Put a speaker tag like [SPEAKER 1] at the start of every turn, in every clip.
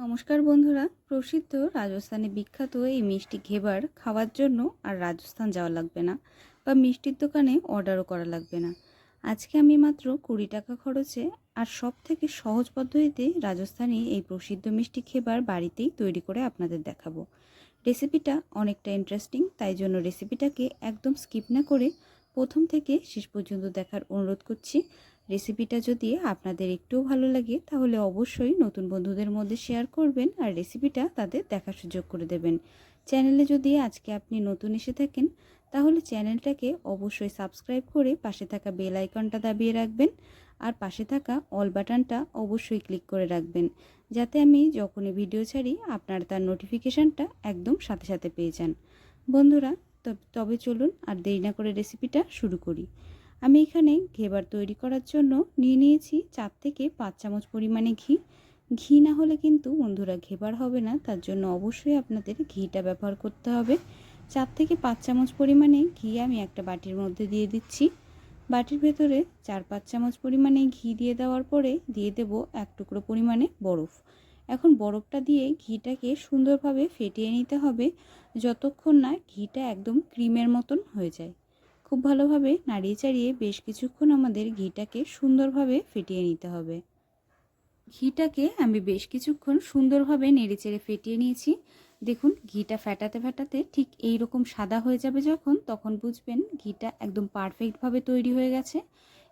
[SPEAKER 1] নমস্কার বন্ধুরা, প্রসিদ্ধ রাজস্থানে বিখ্যাত এই মিষ্টি ঘেবার খাওয়ার জন্য আর রাজস্থান যাওয়া লাগবে না বা মিষ্টির দোকানে অর্ডারও করা লাগবে না। আজকে আমি মাত্র কুড়ি টাকা খরচে আর সব থেকে সহজ পদ্ধতিতে রাজস্থানে এই প্রসিদ্ধ মিষ্টি খেবার বাড়িতেই তৈরি করে আপনাদের দেখাবো। রেসিপিটা অনেকটা ইন্টারেস্টিং তাই জন্য রেসিপিটাকে একদম স্কিপ না করে প্রথম থেকে শেষ পর্যন্ত দেখার অনুরোধ করছি। রেসিপিটা যদি আপনাদের একটুও ভালো লাগে, তাহলে অবশ্যই নতুন বন্ধুদের মধ্যে শেয়ার করবেন আর রেসিপিটা তাদের দেখার সুযোগ করে দেবেন। চ্যানেলে যদি আজকে আপনি নতুন এসে থাকেন, তাহলে চ্যানেলটাকে অবশ্যই সাবস্ক্রাইব করে পাশে থাকা বেল আইকনটা দাবিয়ে রাখবেন আর পাশে থাকা অল বাটনটা অবশ্যই ক্লিক করে রাখবেন, যাতে আমি যখনই ভিডিও ছাড়ি, আপনার তার নোটিফিকেশানটা একদম সাথে সাথে পেয়ে যান। বন্ধুরা তবে চলুন আর দেরি না করে রেসিপিটা শুরু করি। আমি এখানে ঘেবার তৈরি করার জন্য নিয়ে নিয়েছি চার থেকে পাঁচ চামচ পরিমাণে ঘি। ঘি না হলে কিন্তু বন্ধুরা ঘেবার হবে না, তার জন্য অবশ্যই আপনাদের ঘিটা ব্যবহার করতে হবে। চার থেকে পাঁচ চামচ পরিমাণে ঘি আমি একটা বাটির মধ্যে দিয়ে দিচ্ছি। বাটির ভেতরে চার পাঁচ চামচ পরিমাণে ঘি দিয়ে দেওয়ার পরে দিয়ে দেব এক টুকরো পরিমাণে বরফ। এখন বরফটা দিয়ে ঘিটাকে সুন্দরভাবে ফেটিয়ে নিতে হবে, যতক্ষণ না ঘিটা একদম ক্রিমের মতন হয়ে যায়। খুব ভালোভাবে নাড়িয়ে চাড়িয়ে বেশ কিছুক্ষণ আমাদের ঘিটাকে সুন্দরভাবে ফেটিয়ে নিতে হবে। ঘিটাকে আমি বেশ কিছুক্ষণ সুন্দরভাবে নেড়েচেড়ে ফেটিয়ে নিয়েছি। দেখুন, ঘিটা ফেটাতে ফেটাতে ঠিক এই রকম সাদা হয়ে যাবে যখন, তখন বুঝবেন ঘিটা একদম পারফেক্টভাবে তৈরি হয়ে গেছে।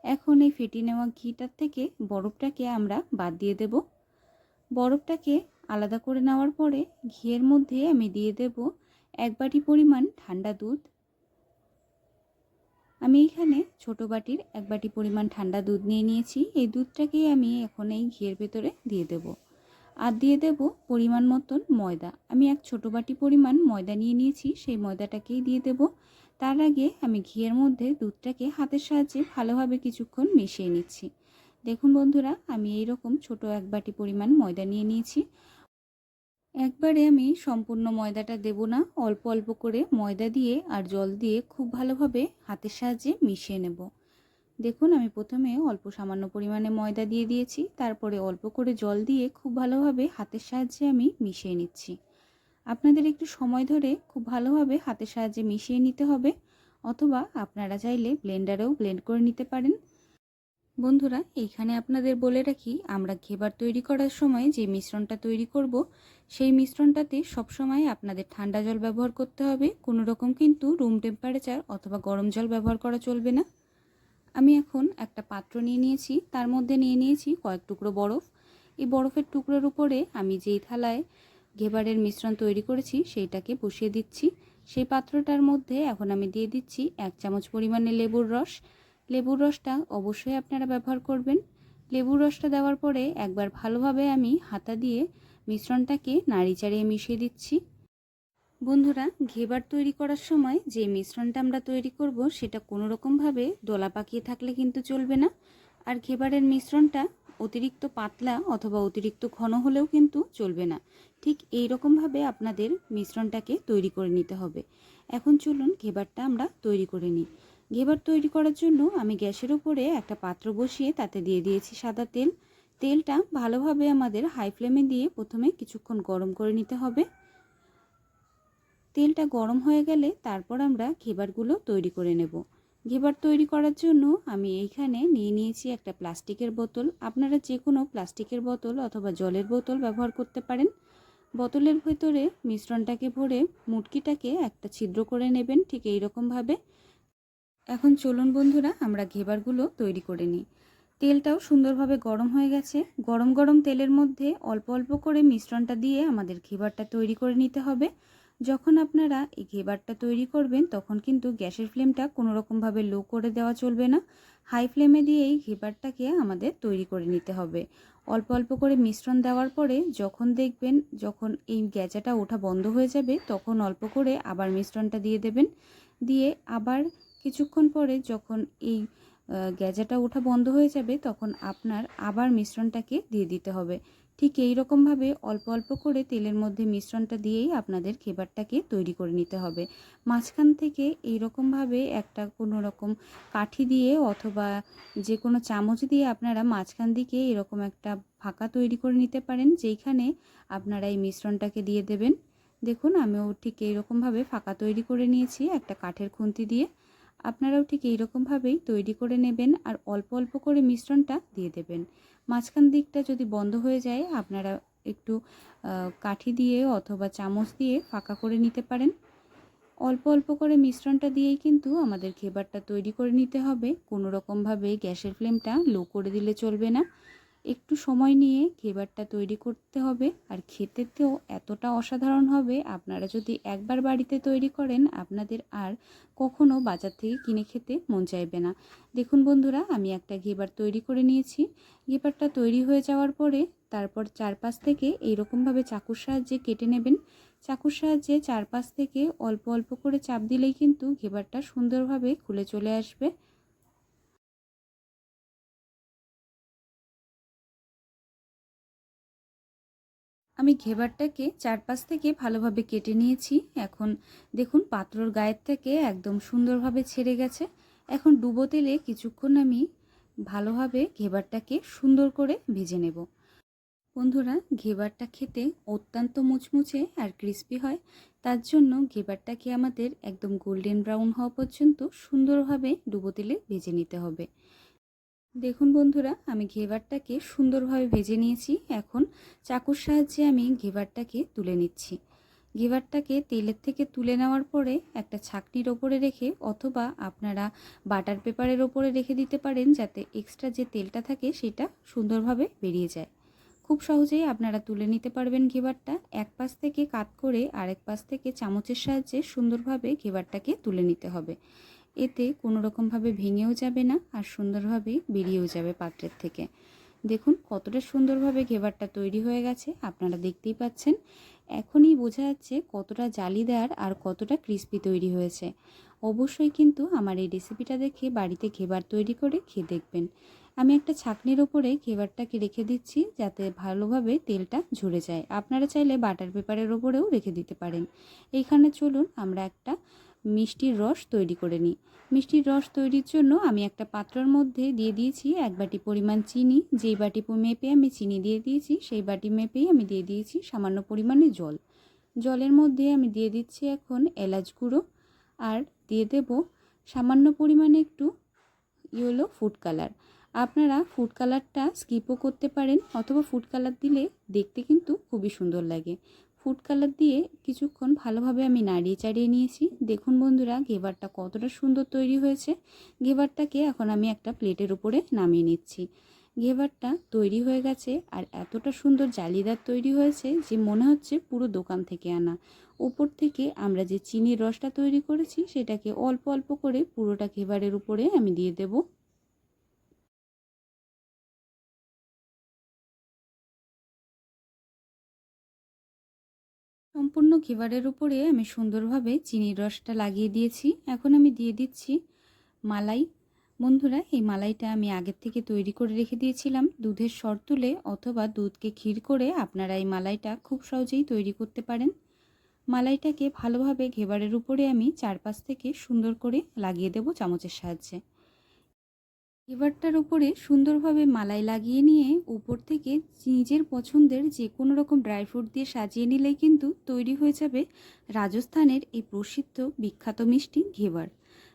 [SPEAKER 1] এখন এই ফেটিয়ে নেওয়া ঘিটার থেকে বরফটাকে আমরা বাদ দিয়ে দেব। বরফটাকে আলাদা করে নেওয়ার পরে ঘিয়ের মধ্যে আমি দিয়ে দেব এক বাটি পরিমাণ ঠান্ডা দুধ। আমি এখানে ছোট বাটির এক বাটি পরিমাণ ঠান্ডা দুধ নিয়ে নিয়েছি। এই দুধটাকেই আমি এখন এই ঘিয়ের ভেতরে দিয়ে দেব। আর দিয়ে দেব পরিমাণ মতন ময়দা। আমি এক ছোট বাটি পরিমাণ ময়দা নিয়ে নিয়েছি, সেই ময়দাটাকেই দিয়ে দেব। তার আগে আমি ঘিয়ের মধ্যে দুধটাকে হাতের সাহায্যে ভালোভাবে কিছুক্ষণ মিশিয়ে নিচ্ছি। দেখুন বন্ধুরা, আমি এই রকম ছোট এক বাটি পরিমাণ ময়দা নিয়ে নিয়েছি। একবারে আমি সম্পূর্ণ ময়দাটা দেব না। অল্প অল্প করে ময়দা দিয়ে আর জল দিয়ে খুব ভালোভাবে হাতের সাহায্যে মিশিয়ে নেব। দেখুন, আমি প্রথমে অল্প সামান্য পরিমাণে ময়দা দিয়ে দিয়েছি। তারপরে অল্প করে জল দিয়ে খুব ভালোভাবে হাতের সাহায্যে আমি মিশিয়ে নিচ্ছি। আপনাদের একটু সময় ধরে খুব ভালোভাবে হাতের সাহায্যে মিশিয়ে নিতে হবে। অথবা আপনারা চাইলে ব্লেন্ডারেও ব্লেন্ড করে নিতে পারেন। বন্ধুরা এইখানে আপনাদের বলে রাখি, আমরা ঘেবার তৈরি করার সময় যে মিশ্রণটা তৈরি করব, সেই মিশ্রণটাতে সবসময় আপনাদের ঠান্ডা জল ব্যবহার করতে হবে। কোনো রকম কিন্তু রুম টেম্পারেচার অথবা গরম জল ব্যবহার করা চলবে না। আমি এখন একটা পাত্র নিয়ে নিয়েছি, তার মধ্যে নিয়ে নিয়েছি কয়েক টুকরো বরফ। এই বরফের টুকরোর উপরে আমি যেই থালায় ঘেবারের মিশ্রণ তৈরি করেছি, সেইটাকে বসিয়ে দিচ্ছি। সেই পাত্রটার মধ্যে এখন আমি দিয়ে দিচ্ছি এক চামচ পরিমাণে লেবুর রস লেবুর রসটা অবশ্যই আপনারা ব্যবহার করবেন। লেবুর রসটা দেওয়ার পরে একবার ভালোভাবে আমি হাতা দিয়ে মিশ্রণটাকে নাড়ি চাড়িয়ে মিশিয়ে দিচ্ছি। বন্ধুরা, ঘেবার তৈরি করার সময় যে মিশ্রণটা আমরা তৈরি করব সেটা কোনো রকমভাবে দোলা পাকিয়ে থাকলে কিন্তু চলবে না। আর ঘেবারের মিশ্রণটা অতিরিক্ত পাতলা অথবা অতিরিক্ত ঘন হলেও কিন্তু চলবে না। ঠিক এই রকমভাবে আপনাদের মিশ্রণটাকে তৈরি করে নিতে হবে। এখন চলুন ঘেবারটা আমরা তৈরি করে নিই। ঘেবার তৈরি করার জন্য আমি গ্যাসের উপরে একটা পাত্র বসিয়ে তাতে দিয়ে দিয়েছি সাদা তেল। তেলটা ভালোভাবে আমাদের হাই ফ্লেমে দিয়ে প্রথমে কিছুক্ষণ গরম করে নিতে হবে। তেলটা গরম হয়ে গেলে তারপর আমরা ঘেবারগুলো তৈরি করে নেব। ঘেবার তৈরি করার জন্য আমি এইখানে নিয়ে নিয়েছি একটা প্লাস্টিকের বোতল। আপনারা যে কোনো প্লাস্টিকের বোতল অথবা জলের বোতল ব্যবহার করতে পারেন। বোতলের ভেতরে মিশ্রণটাকে ভরে মুটকিটাকে একটা ছিদ্র করে নেবেন ঠিক এই রকমভাবে এখন চলুন বন্ধুরা, আমরা ঘেবারগুলো তৈরি করে নিই। তেলটাও সুন্দরভাবে গরম হয়ে গেছে। গরম গরম তেলের মধ্যে অল্প অল্প করে মিশ্রণটা দিয়ে আমাদের ঘেবারটা তৈরি করে নিতে হবে। যখন আপনারা এই ঘেবারটা তৈরি করবেন, তখন কিন্তু গ্যাসের ফ্লেমটা কোনো রকমভাবে লো করে দেওয়া চলবে না। হাই ফ্লেমে দিয়ে এই ঘেবারটাকে আমাদের তৈরি করে নিতে হবে। অল্প অল্প করে মিশ্রণ দেওয়ার পরে যখন দেখবেন, যখন এই গ্যাজাটা ওঠা বন্ধ হয়ে যাবে, তখন অল্প করে আবার মিশ্রণটা দিয়ে দেবেন। দিয়ে আবার কিছুক্ষণ পরে যখন এই গ্যাজাটা ওঠা বন্ধ হয়ে যাবে, তখন আপনার আবার মিশ্রণটাকে দিয়ে দিতে হবে। ঠিক এই রকমভাবে অল্প অল্প করে তেলের মধ্যে মিশ্রণটা দিয়েই আপনাদের খেবারটাকে তৈরি করে নিতে হবে। মাঝখান থেকে এই রকমভাবে একটা কোনো রকম কাঠি দিয়ে অথবা যে কোনো চামচ দিয়ে আপনারা মাঝখান দিকে এরকম একটা ফাঁকা তৈরি করে নিতে পারেন, যেইখানে আপনারা এই মিশ্রণটাকে দিয়ে দেবেন। দেখুন, আমিও ঠিক এইরকমভাবে ফাঁকা তৈরি করে নিয়েছি, একটা কাঠের খুন্তি দিয়ে। আপনারাও ঠিক এইরকমভাবেই তৈরি করে নেবেন আর অল্প অল্প করে মিশ্রণটা দিয়ে দেবেন। মাঝখান দিকটা যদি বন্ধ হয়ে যায়, আপনারা একটু কাঠি দিয়ে অথবা চামচ দিয়ে ফাঁকা করে নিতে পারেন। অল্প অল্প করে মিশ্রণটা দিয়েই কিন্তু আমাদের খেবারটা তৈরি করে নিতে হবে। কোনো রকমভাবে গ্যাসের ফ্লেমটা লো করে দিলে চলবে না। একটু সময় নিয়ে ঘেবারটা তৈরি করতে হবে আর খেতেতেও এতটা অসাধারণ হবে। আপনারা যদি একবার বাড়িতে তৈরি করেন, আপনাদের আর কখনো বাজার থেকে কিনে খেতে মন চাইবে না। দেখুন বন্ধুরা, আমি একটা ঘেবার তৈরি করে নিয়েছি। ঘেবারটা তৈরি হয়ে যাওয়ার পরে তারপর চারপাশ থেকে এইরকমভাবে চাকুর সাহায্যে কেটে নেবেন। চাকুর সাহায্যে চারপাশ থেকে অল্প অল্প করে চাপ দিলেই কিন্তু ঘেবারটা সুন্দরভাবে খুলে চলে আসবে। আমি ঘেবারটাকে চারপাশ থেকে ভালোভাবে কেটে নিয়েছি। এখন দেখুন, পাত্রর গায়ের থেকে একদম সুন্দরভাবে ছেড়ে গেছে। এখন ডুবো তেলে কিছুক্ষণ আমি ভালোভাবে ঘেবারটাকে সুন্দর করে ভেজে নেব। বন্ধুরা, ঘেবারটা খেতে অত্যন্ত মুচমুচে আর ক্রিস্পি হয়। তার জন্য ঘেবারটাকে আমাদের একদম গোল্ডেন ব্রাউন হওয়া পর্যন্ত সুন্দরভাবে ডুবো তেলে ভেজে নিতে হবে। দেখুন বন্ধুরা, আমি ঘেবারটাকে সুন্দরভাবে ভেজে নিয়েছি। এখন চাকুর সাহায্যে আমি ঘেবারটাকে তুলে নিচ্ছি। ঘেবারটাকে তেলের থেকে তুলে নেওয়ার পরে একটা ছাকনির ওপরে রেখে অথবা আপনারা বাটার পেপারের ওপরে রেখে দিতে পারেন, যাতে এক্সট্রা যে তেলটা থাকে সেটা সুন্দরভাবে বেরিয়ে যায়। খুব সহজেই আপনারা তুলে নিতে পারবেন ঘেবারটা। এক পাশ থেকে কাত করে আরেক পাশ থেকে চামচের সাহায্যে সুন্দরভাবে ঘেবারটাকে তুলে নিতে হবে। এতে কোনো রকমভাবে ভেঙেও যাবে না আর সুন্দরভাবে বেরিয়েও যাবে পাত্রের থেকে। দেখুন কতটা সুন্দরভাবে ঘেবারটা তৈরি হয়ে গেছে, আপনারা দেখতেই পাচ্ছেন। এখনই বোঝা যাচ্ছে কতটা জালিদার আর কতটা ক্রিস্পি তৈরি হয়েছে। অবশ্যই কিন্তু আমার এই রেসিপিটা দেখে বাড়িতে ঘেবার তৈরি করে খেয়ে দেখবেন। আমি একটা ছাকনির ওপরে ঘেবারটাকে রেখে দিচ্ছি যাতে ভালোভাবে তেলটা ঝরে যায়। আপনারা চাইলে বাটার পেপারের ওপরেও রেখে দিতে পারেন। এইখানে চলুন আমরা একটা মিষ্টির রস তৈরি করে নিই। মিষ্টির রস তৈরির জন্য আমি একটা পাত্রর মধ্যে দিয়ে দিয়েছি এক বাটি পরিমাণ চিনি। যেই বাটি মেপে আমি চিনি দিয়ে দিয়েছি, সেই বাটি মেপেই আমি দিয়ে দিয়েছি সামান্য পরিমাণে জল। জলের মধ্যে আমি দিয়ে দিচ্ছি এখন এলাচ গুঁড়ো আর দিয়ে দেব সামান্য পরিমাণে একটু ইয়েলো ফুড কালার। আপনারা ফুড কালারটা স্কিপও করতে পারেন অথবা ফুড কালার দিলে দেখতে কিন্তু খুবই সুন্দর লাগে। ফুড কালার দিয়ে কিছুক্ষণ ভালোভাবে আমি নাড়িয়ে চাড়িয়ে নিয়েছি। দেখুন বন্ধুরা, ঘেবারটা কতটা সুন্দর তৈরি হয়েছে। ঘেবারটাকে এখন আমি একটা প্লেটের উপরে নামিয়ে নিচ্ছি। ঘেবারটা তৈরি হয়ে গেছে আর এতটা সুন্দর জালিদার তৈরি হয়েছে যে মনে হচ্ছে পুরো দোকান থেকে আনা। ওপর থেকে আমরা যে চিনির রসটা তৈরি করেছি, সেটাকে অল্প অল্প করে পুরোটা ঘেবারের উপরে আমি দিয়ে দেবো। সম্পূর্ণ ঘেবারের উপরে আমি সুন্দরভাবে চিনির রসটা লাগিয়ে দিয়েছি। এখন আমি দিয়ে দিচ্ছি মালাই। বন্ধুরা, এই মালাইটা আমি আগের থেকে তৈরি করে রেখে দিয়েছিলাম। দুধের সর তুলে অথবা দুধকে ক্ষীর করে আপনারা এই মালাইটা খুব সহজেই তৈরি করতে পারেন। মালাইটাকে ভালোভাবে ঘেবারের উপরে আমি চারপাশ থেকে সুন্দর করে লাগিয়ে দেব চামচের সাহায্যে। এবারটার উপরে সুন্দরভাবে মালাই লাগিয়ে নিয়ে উপর থেকে নিজের পছন্দের যে কোনো রকম ড্রাই ফ্রুট দিয়ে সাজিয়ে নিলেই কিন্তু তৈরি হয়ে যাবে রাজস্থানের এই প্রসিদ্ধ বিখ্যাত মিষ্টি ঘেবার।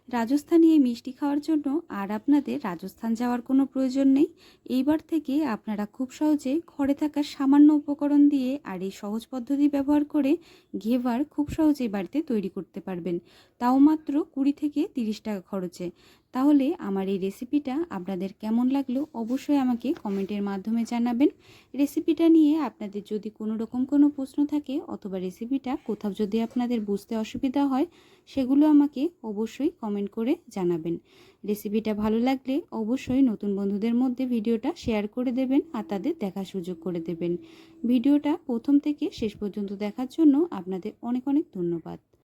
[SPEAKER 1] রাজস্থানি এই মিষ্টি খাওয়ার জন্য আর আপনাদের রাজস্থান যাওয়ার কোনো প্রয়োজন নেই। এইবার থেকে আপনারা খুব সহজে ঘরে থাকা সামান্য উপকরণ দিয়ে আর এই সহজ পদ্ধতি ব্যবহার করে ঘেভার খুব সহজেই বাড়িতে তৈরি করতে পারবেন। তাও মাত্র কুড়ি থেকে তিরিশ টাকা খরচে। তাহলে আমার এই রেসিপিটা আপনাদের কেমন লাগল অবশ্যই আমাকে কমেন্টের মাধ্যমে জানাবেন। রেসিপিটা নিয়ে আপনাদের যদি কোনো রকম কোনো প্রশ্ন থাকে অথবা রেসিপিটা কোথাও যদি আপনাদের বুঝতে অসুবিধা হয়, সেগুলো আমাকে অবশ্যই কমেন্ট করে জানাবেন। রেসিপিটা ভালো লাগলে অবশ্যই নতুন বন্ধুদের মধ্যে ভিডিওটা শেয়ার করে দেবেন আর তাদের দেখার সুযোগ করে দেবেন। ভিডিওটা প্রথম থেকে শেষ পর্যন্ত দেখার জন্য আপনাদের অনেক অনেক ধন্যবাদ।